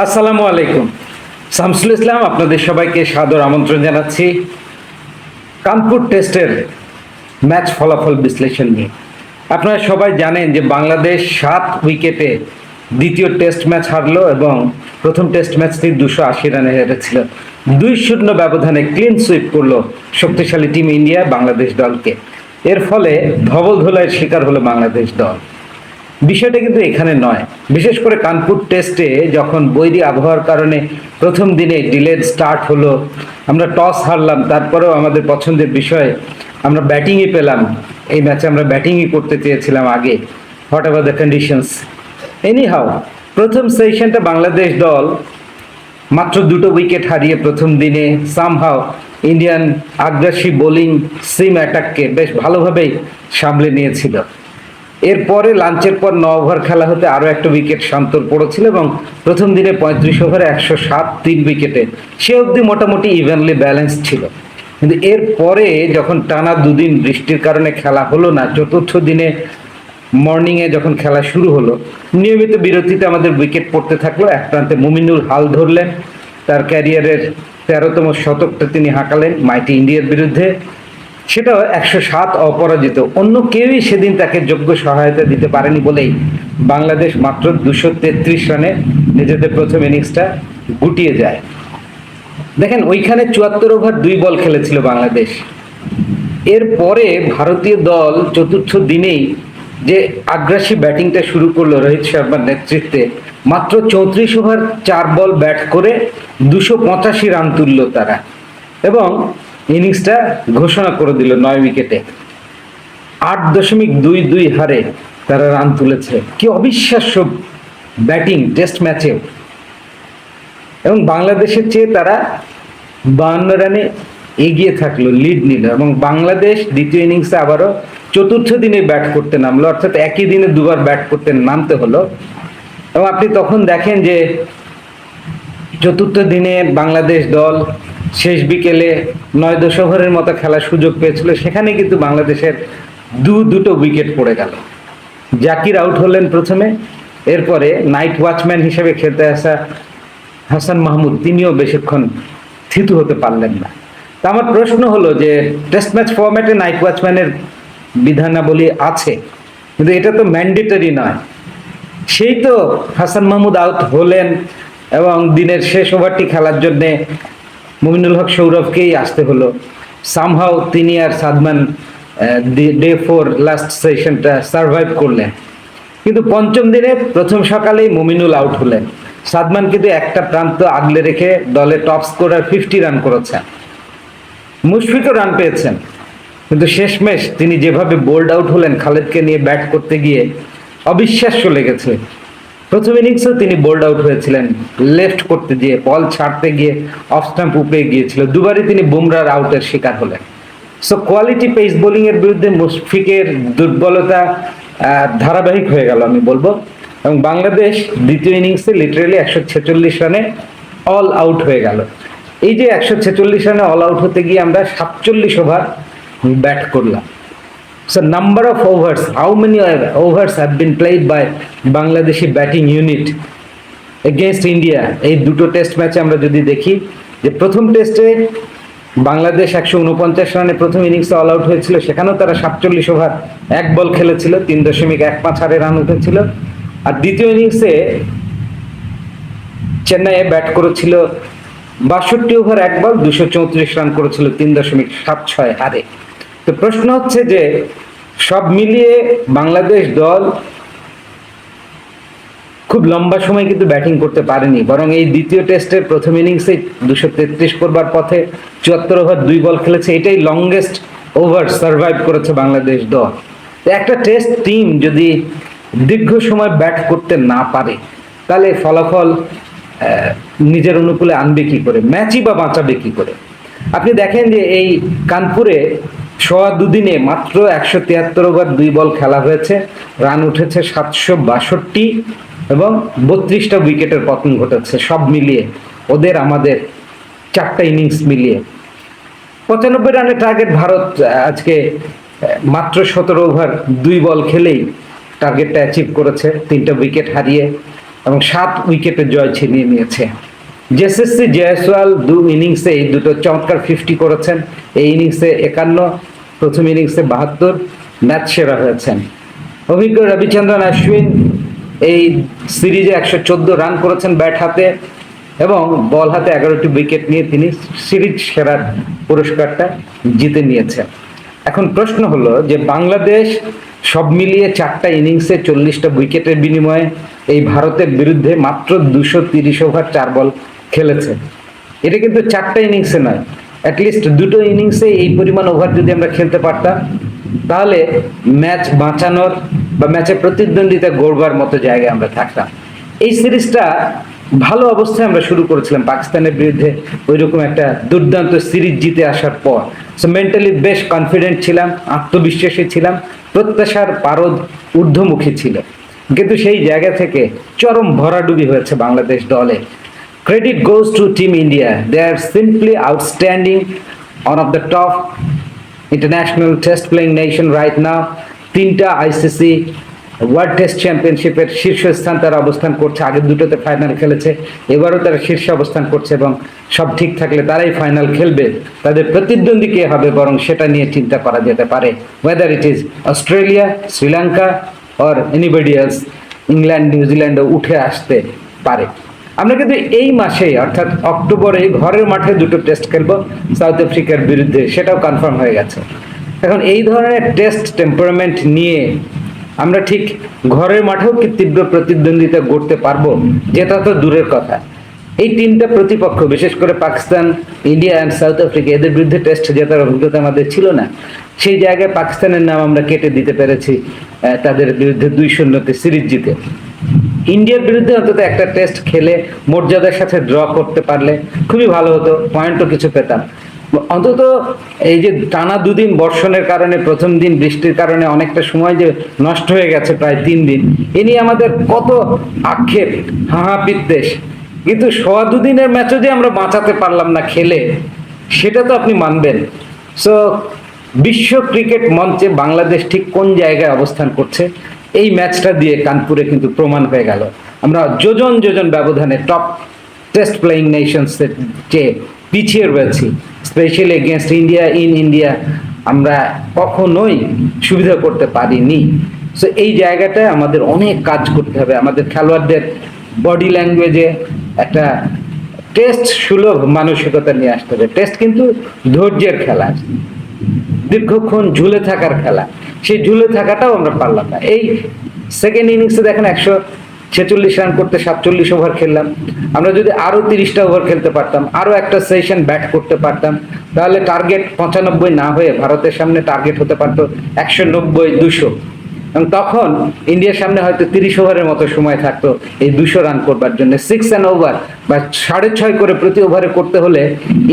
আসসালামু আলাইকুম। শামসুল ইসলাম, আপনাদের সবাইকে সাদর আমন্ত্রণ জানাচ্ছি। কানপুর টেস্টের ম্যাচ ফলাফল বিশ্লেষণ নিয়ে। আপনারা সবাই জানেন যে বাংলাদেশ সাত উইকেটে দ্বিতীয় টেস্ট ম্যাচ হারলো এবং প্রথম টেস্ট ম্যাচটি দুশো আশি রানে হেরেছিল। দুই শূন্য ব্যবধানে ক্লিন সুইপ করল শক্তিশালী টিম ইন্ডিয়া, বাংলাদেশ দলকে। এর ফলে ধবল ধোলাইয়ের শিকার হলো বাংলাদেশ দল। বিষয়টা কিন্তু এখানে নয়। বিশেষ করে কানপুর টেস্টে যখন বৈরী আবহাওয়ার কারণে প্রথম দিনে ডিলেড স্টার্ট হলো, আমরা টস হারলাম, তারপরেও আমাদের পছন্দের বিষয়, আমরা ব্যাটিংই পেলাম। এই ম্যাচে আমরা ব্যাটিংই করতে চেয়েছিলাম আগে। Whatever the conditions anyhow প্রথম সেশনটা বাংলাদেশ দল মাত্র দুটো উইকেট হারিয়ে প্রথম দিনে সামহাও ইন্ডিয়ান আগ্রাসী বোলিং সিম অ্যাটাককে বেশ ভালোভাবেই সামলে নিয়েছিল। এরপরে লাঞ্চের পর ন ওভার খেলা হতে আরও একটা উইকেট শান্তর পড়েছিল এবং প্রথম দিনে পঁয়ত্রিশ ওভারে একশো সাত তিন উইকেটে। সে অবধি মোটামুটি ইভেনলি ব্যালেন্স ছিল। কিন্তু এরপরে যখন টানা দুদিন বৃষ্টির কারণে খেলা হলো না, চতুর্থ দিনে মর্নিংয়ে যখন খেলা শুরু হলো, নিয়মিত বিরতিতে আমাদের উইকেট পড়তে থাকল। এক প্রান্তে মুমিনুল হাল ধরলেন। তার ক্যারিয়ারের তেরোতম শতকটা তিনি হাঁকালেন মাইটি ইন্ডিয়ার বিরুদ্ধে। সেটাও একশো সাত অপরাজিত। অন্য কেউই সেদিন তাকে যোগ্য সহায়তা দিতে পারেনি বলেই বাংলাদেশ মাত্র দুশো তেত্রিশ রানে নিজেদের প্রথম ইনিংসটা গুটিয়ে যায়। দেখেন, ওইখানে চুয়াত্তর ওভার দুই বল খেলেছিল বাংলাদেশ। এরপরে ভারতীয় দল চতুর্থ দিনেই যে আগ্রাসী ব্যাটিংটা শুরু করল রোহিত শর্মার নেতৃত্বে, মাত্র চৌত্রিশ ওভার চার বল ব্যাট করে দুশো পঁচাশি রান তুলল তারা। এবং ইনিংসটা ঘোষণা করে দিল নয় উইকেটে আট দশমিক দুই দুই হারে তারা রান তুলেছে। কি অবিশ্বাস্য ব্যাটিং টেস্ট ম্যাচে এবং বাংলাদেশের চেয়ে তারা বাহান্ন রানে এগিয়ে থাকল লিড নিল। এবং বাংলাদেশ দ্বিতীয় ইনিংসে আবারও চতুর্থ দিনে ব্যাট করতে নামলো। অর্থাৎ একই দিনে দুবার ব্যাট করতে নামতে হলো। এবং আপনি তখন দেখেন যে চতুর্থ দিনে বাংলাদেশ দল শেষ বিকেলে নয় দশ ওভারের মতো খেলার সুযোগ পেয়েছিল। সেখানে কিন্তু বাংলাদেশের দু, দুটো উইকেট পড়ে গেল। জাকির আউট হলেন প্রথমে। এরপরে নাইট ওয়াচম্যান হিসেবে খেলতে আসা হাসান মাহমুদ, তিনিও বেশিক্ষণ থিতু হতে পারলেন না। তা আমার প্রশ্ন হলো যে টেস্ট ম্যাচ ফরম্যাটে নাইট ওয়াচম্যানের বিধানাবলী আছে, কিন্তু এটা তো ম্যান্ডেটরি নয়। সেই তো হাসান মাহমুদ আউট হলেন। এবং দিনের শেষ ওভারটি খেলার জন্যে মুমিনুল হক সৌরভকেই আসতে হলো। সামহাও তিনি আর সাদমান ডে ফোর লাস্ট সেশনটা সার্ভাইভ করলেন। কিন্তু পঞ্চম দিনে প্রথম সকালেই মুমিনুল আউট হলেন। সাদমান কিন্তু একটা প্রান্ত আগলে রেখে দলে টপ স্কোরার ফিফটি রান করেছেন। মুশফিকও রান পেয়েছেন। কিন্তু শেষমেশ তিনি যেভাবে বোল্ড আউট হলেন খালেদকে নিয়ে ব্যাট করতে গিয়ে অবিশ্বাস্য লেগেছে। প্রথম ইনিংসেও তিনি বোল্ড আউট হয়েছিলেন লেফট করতে গিয়ে বল ছাড়তে গিয়ে অফ স্টাম্প উপরে গিয়েছিল। দুবারই তিনি বুমরার আউটের শিকার হলেন। সো কোয়ালিটি পেস বোলিং এর বিরুদ্ধে মুশফিকের দুর্বলতা ধারাবাহিক হয়ে গেল আমি বলব। এবং বাংলাদেশ দ্বিতীয় ইনিংসে লিটারেলি একশো ছেচল্লিশ রানে অল আউট হয়ে গেল। এই যে একশো ছেচল্লিশ রানে অল আউট হতে গিয়ে আমরা সাতচল্লিশ ওভার ব্যাট করলাম। So number of overs, how many overs have been played by Bangladeshi batting unit against India? এই দুটো টেস্ট ম্যাচে আমরা যদি দেখি যে প্রথম টেস্টে বাংলাদেশ একশো উনপঞ্চাশ রানে প্রথম ইনিংসে অল আউট হয়েছিল। সেখানেও তারা সাতচল্লিশ ওভার এক বল খেলেছিল তিন দশমিক এক পাঁচ হারে রান উঠেছিল। আর দ্বিতীয় ইনিংসে চেন্নাইয়ে ব্যাট করেছিল বাষট্টি ওভার এক বল দুশো চৌত্রিশ রান করেছিল তিন দশমিক সাত ছয় হারে। তো প্রশ্ন হচ্ছে যে সব মিলিয়ে বাংলাদেশ দল খুব লম্বা সময় কিন্তু ব্যাটিং করতে পারেনি। বরং এই দ্বিতীয় টেস্টের প্রথম ইনিংসে দুশো তেত্রিশ করবার পথে চুয়াত্তর ওভার, দুই বল খেলেছে। এটাই লংগেস্ট ওভার সার্ভাইভ করেছে বাংলাদেশ দল। একটা টেস্ট টিম যদি দীর্ঘ সময় ব্যাট করতে না পারে, তাহলে ফলাফল নিজের অনুকূলে আনবে কি করে? ম্যাচই বা বাঁচাবে কি করে? আপনি দেখেন যে এই কানপুরে সোয়া দুদিনে মাত্র একশো তিয়াত্তর ওভার দুই বল খেলা হয়েছে। রান উঠেছে সাতশো বাষট্টি এবং বত্রিশটা উইকেটের পতন ঘটেছে। সব মিলিয়ে, ওদের আমাদের চারটা ইনিংস মিলিয়ে। পঁচানব্বই রানের টার্গেট ভারত আজকে মাত্র সতেরো ওভার দুই বল খেলেই টার্গেটটা অ্যাচিভ করেছে। তিনটা উইকেট হারিয়ে এবং সাত উইকেটে জয় ছিনিয়ে নিয়েছে। জেসএসসি জয়সওয়াল দু ইনিংসে এই দুটো চমৎকার ফিফটি করেছেন। এই ইনিংসে একান্ন প্রথম ইনিংসে বাহাত্তর ম্যাচ সেরা হয়েছেন। অভিজ্ঞ রবিচন্দ্রন অশ্বিন এই সিরিজে একশো চোদ্দ রান করেছেন ব্যাট হাতে এবং বল হাতে এগারোটি উইকেট নিয়ে তিনি সিরিজ সেরার পুরস্কারটা জিতে নিয়েছেন। এখন প্রশ্ন হলো যে বাংলাদেশ সব মিলিয়ে চারটা ইনিংসে চল্লিশটা উইকেটের বিনিময়ে এই ভারতের বিরুদ্ধে মাত্র দুশো তিরিশ ওভার চার বল খেলেছে। এটা কিন্তু চারটা ইনিংসে নয় অ্যাটলিস্ট দুটো ইনিংসে এই পরিমাণ ওভার যদি আমরা খেলতে পারতাম, তাহলে ম্যাচ বাঁচানোর বা ম্যাচে প্রতিদ্বন্দ্বিতা গড়বার মতো জায়গায় আমরা থাকতাম। এই সিরিজটা ভালো অবস্থায় আমরা শুরু করেছিলাম পাকিস্তানের বিরুদ্ধে ওই রকম একটা দুর্দান্ত সিরিজ জিতে আসার পর। সো মেন্টালি বেশ কনফিডেন্ট ছিলাম, আত্মবিশ্বাসী ছিলাম, প্রত্যাশার পারদ ঊর্ধ্বমুখী ছিল কিন্তু সেই জায়গা থেকে চরম ভরাডুবি হয়েছে বাংলাদেশ দলে। Credit goes to team India they are simply outstanding on of the top international test playing nation right now তিনটা আইসিসি ওয়ার্ল্ড টেস্ট চ্যাম্পিয়নশিপের শীর্ষস্থান তারা অবস্থান করছে। আগের দুটোতে ফাইনাল খেলেছে। এবারও তারা শীর্ষে অবস্থান করছে এবং সব ঠিক থাকলে তারাই ফাইনাল খেলবে। তাদের প্রতিদ্বন্দ্বী কে হবে বরং সেটা নিয়ে চিন্তা করা যেতে পারে। Whether it is Australia Sri Lanka or anybody England নিউজিল্যান্ডও উঠে আসতে পারে। আমরা কিন্তু এই মাসেই, অর্থাৎ অক্টোবরে ঘরের মাঠে দুটো টেস্ট খেলব সাউথ আফ্রিকার বিরুদ্ধে, সেটাও কনফার্ম হয়ে গেছে। এখন এই ধরনের টেস্ট টেম্পারমেন্ট নিয়ে আমরা ঠিক ঘরের মাঠেও কি তীব্র প্রতিদ্বন্দ্বিতা গড়তে পারব, যেটা তো দূরের কথা। এই তিনটা প্রতিপক্ষ, বিশেষ করে Pakistan India and South Africa এদের বিরুদ্ধে টেস্ট জেতার অভিজ্ঞতা আমাদের ছিল না। সেই জায়গায় পাকিস্তানের নাম আমরা কেটে দিতে পেরেছি তাদের বিরুদ্ধে দুই শূন্যতে সিরিজ জিতে। ইন্ডিয়ার বিরুদ্ধে অন্তত একটা টেস্ট খেলে মর্যাদার সাথে ড্র করতে পারলে খুবই ভালো হতো পয়েন্টও কিছু পেতাম। অন্তত এই যে টানা দুদিন বর্ষণের কারণে, প্রথম দিন বৃষ্টির কারণে অনেকটা সময় যে নষ্ট হয়ে গেছে প্রায় তিন দিন, এ নিয়ে আমাদের কত আক্ষেপ হাহা বিদ্বেষ কিন্তু সোয়া দুদিনের ম্যাচও যে আমরা বাঁচাতে পারলাম না খেলে, সেটা তো আপনি মানবেন। সো বিশ্ব ক্রিকেট মঞ্চে বাংলাদেশ ঠিক কোন জায়গায় অবস্থান করছে এই ম্যাচটা দিয়ে কানপুরে কিন্তু প্রমাণ হয়ে গেল। আমরা যোজন যোজন ব্যবধানে টপ টেস্ট প্লেয়িং নেশনসের চেয়ে পিছিয়ে রয়েছি specially against India in India আমরা কখনোই সুবিধা করতে পারিনি। সো এই জায়গাটায় আমাদের অনেক কাজ করতে হবে। আমাদের খেলোয়াড়দের বডি ল্যাঙ্গুয়েজে একটা টেস্ট সুলভ মানসিকতা নিয়ে আসতে হবে। টেস্ট কিন্তু ধৈর্যের খেলা। দীর্ঘক্ষণ ঝুলে থাকার খেলা। সেই ঝুলে থাকাটাও আমরা পারলাম না। এই সেকেন্ড ইনিংসে দেখেন একশো ছেচল্লিশ রান করতে সাতচল্লিশ ওভার খেললাম। আমরা যদি আরও তিরিশটা ওভার খেলতে পারতাম আরও একটা সেশন ব্যাট করতে পারতাম, তাহলে টার্গেট পঁচানব্বই না হয়ে ভারতের সামনে টার্গেট হতে পারতো একশো নব্বই, দুশো। এবং তখন ইন্ডিয়ার সামনে হয়তো তিরিশ ওভারের মতো সময় থাকতো এই দুশো রান করবার জন্য। সিক্স অ্যান্ড ওভার বা সাড়ে ছয় করে প্রতি ওভারে করতে হলে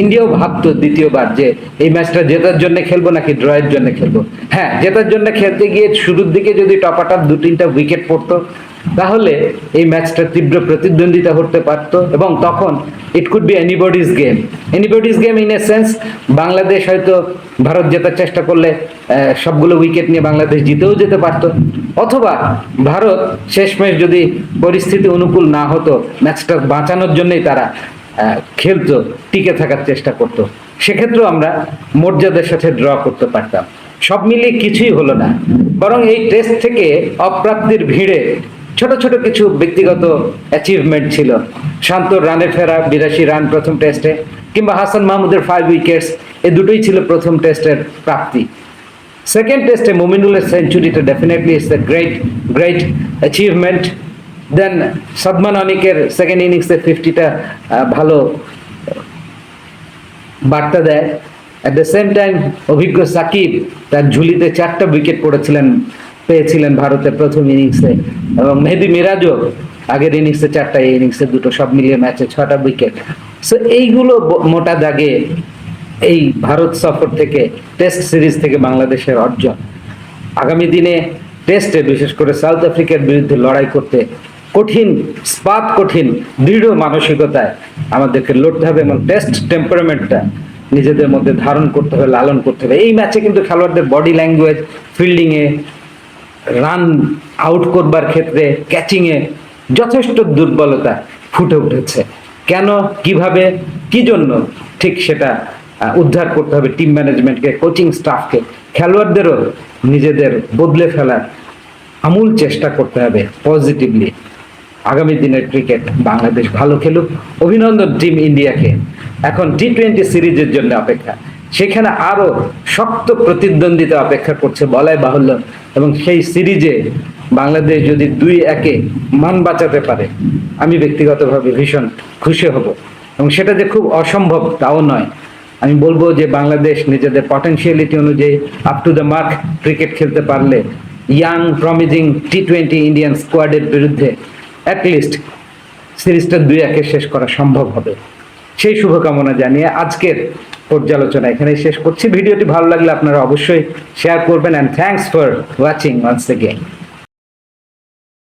ইন্ডিয়াও ভাবতো দ্বিতীয়বার যে এই ম্যাচটা জেতার জন্য খেলব নাকি ড্রয়ের জন্য খেলব। হ্যাঁ জেতার জন্য খেলতে গিয়ে শুরুর দিকে যদি টপাটার দু তিনটা উইকেট পড়তো তাহলে এই ম্যাচটা তীব্র প্রতিদ্বন্দ্বিতা করতে পারত এবং তখন it could be anybody's game anybody's game in a sense Bangladesh হয়তো ভারত জেতার চেষ্টা করলে সবগুলো উইকেট নিয়ে বাংলাদেশ জিতেও যেতে পারত। অথবা ভারত শেষমেশ যদি পরিস্থিতি অনুকূল না হতো, ম্যাচটা বাঁচানোর জন্যই তারা খেলতো, টিকে থাকার চেষ্টা করতো। সেক্ষেত্রেও আমরা মর্যাদার সাথে ড্র করতে পারতাম। সব মিলিয়ে কিছুই হলো না। বরং এই টেস্ট থেকে অপ্রাপ্তির ভিড়ে ছোট ছোট কিছু ব্যক্তিগত অ্যাচিভমেন্ট ছিল। শান্ত রানে ফেরা, বিরাশি রান প্রথম টেস্টে কিংবা হাসান মাহমুদের ফাইভ উইকেটস এ দুটোই ছিল প্রথম টেস্টের প্রাপ্তি। সেকেন্ড টেস্টে মুমিনুলের সেঞ্চুরিটা definitely it's a great great achievement then Sadman অনিকের second ইনিংসে ফিফটিটা ভালো বার্তা দেয়। অ্যাট দ্য সেম টাইম অভিজ্ঞ সাকিব তার ঝুলিতে চারটা উইকেট পড়েছিলেন পেয়েছিলেন ভারতের প্রথম ইনিংসে এবং মেহেদি মিরাজও আগের ইনিংসে চারটা ইনিংসে দুটো সব মিলিয়ে ম্যাচে ছটা উইকেট। সো এইগুলো মোটা দাগে এই ভারত সফর থেকে টেস্ট সিরিজ থেকে বাংলাদেশের অর্জন। আগামী দিনে টেস্টে বিশেষ করে সাউথ আফ্রিকার বিরুদ্ধে লড়াই করতে কঠিন, স্পাত কঠিন, দৃঢ় মানসিকতায় আমাদেরকে লড়তে হবে এবং টেস্ট টেম্পারমেন্টটা নিজেদের মধ্যে ধারণ করতে হবে, লালন করতে হবে। এই ম্যাচে কিন্তু খেলোয়াড়দের বডি ল্যাঙ্গুয়েজ ফিল্ডিংয়ে রান আউট করবার ক্ষেত্রে ক্যাচিংয়ে যথেষ্ট দুর্বলতা ফুটে উঠেছে। কেন, কীভাবে, কি জন্য? ঠিক সেটা উদ্ধার করতে হবে টিম ম্যানেজমেন্টকে কোচিং স্টাফকে খেলোয়াড়দেরও, নিজেদের বদলে ফেলার আমূল চেষ্টা করতে হবে পজিটিভলি আগামী দিনের ক্রিকেট বাংলাদেশ ভালো খেলুক। অভিনন্দন টিম ইন্ডিয়াকে এখন টি টোয়েন্টি সিরিজের জন্য অপেক্ষা। সেখানে আরও শক্ত প্রতিদ্বন্দ্বিতা অপেক্ষা করছে বলাই বাহুল্য। এবং সেই সিরিজে বাংলাদেশ যদি দুই একে মান বাঁচাতে পারে, আমি ব্যক্তিগতভাবে ভীষণ খুশি হব। এবং সেটা যে খুব অসম্ভব তাও নয়। আমি বলব যে বাংলাদেশ নিজেদের পটেনশিয়ালিটি অনুযায়ী up to the mark cricket খেলতে পারলে young promising T twenty Indian স্কোয়াডের বিরুদ্ধে অ্যাটলিস্ট সিরিজটা দুই একে শেষ করা সম্ভব হবে। সেই শুভকামনা জানিয়ে আজকের পর্যালোচনা এখানে শেষ করছি। ভিডিওটি ভালো লাগলে আপনারা অবশ্যই শেয়ার করবেন and thanks for watching once again